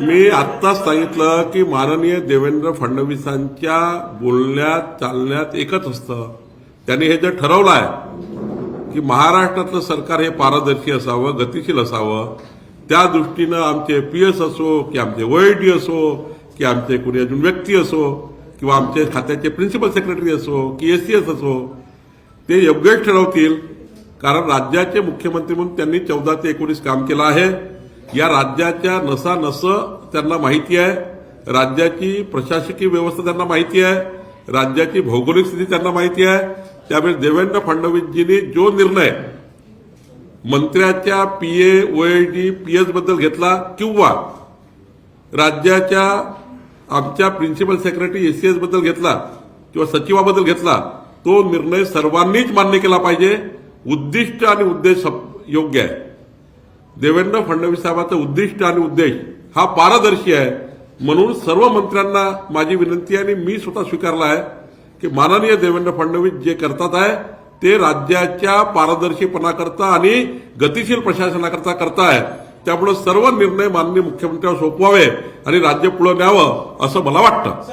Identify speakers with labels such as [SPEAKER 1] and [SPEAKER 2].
[SPEAKER 1] मी आत्ताच सांगितलं की माननीय देवेंद्र फडणवीसांच्या बोलण्यात चालण्यात एकच असतं. त्यांनी हे जे ठरवलं आहे की महाराष्ट्रातलं सरकार हे पारदर्शी असावं गतिशील असावं त्या दृष्टीनं आमचे पी एस असो की आमचे ओएडी असो की आमचे कुणी अजून व्यक्ती असो किंवा आमचे खात्याचे प्रिन्सिपल सेक्रेटरी असो की एस असो ते योग्यच ठरवतील. कारण राज्याचे मुख्यमंत्री म्हणून त्यांनी चौदा ते एकोणीस काम केलं आहे. या राज्याच्या नसानस त्यांना माहिती आहे. राज्याची प्रशासकीय व्यवस्था त्यांना माहिती आहे. राज्याची भौगोलिक स्थिती त्यांना माहिती आहे. त्यामुळे देवेंद्र फडणवीसजींनी जो निर्णय मंत्र्याच्या पीए ओएडी पीएसबद्दल घेतला किंवा राज्याच्या आमच्या प्रिन्सिपल सेक्रेटरी एसीएसबद्दल घेतला किंवा सचिवाबद्दल घेतला तो निर्णय सर्वांनीच मान्य केला पाहिजे. उद्दिष्ट आणि उद्देश योग्य आहे. देवेंद्र फडणवीस साहेबांचं उद्दिष्ट आणि उद्देश हा पारदर्शी आहे. म्हणून सर्व मंत्र्यांना माझी विनंती आहे आणि मी स्वतः स्वीकारला आहे की माननीय देवेंद्र फडणवीस जे करतात आहे ते राज्याच्या पारदर्शीपणाकरता आणि गतिशील प्रशासनाकरता करताय त्यामुळे सर्व निर्णय माननीय मुख्यमंत्र्यांवर सोपवावे आणि राज्य पुढे न्यावं असं मला वाटतं.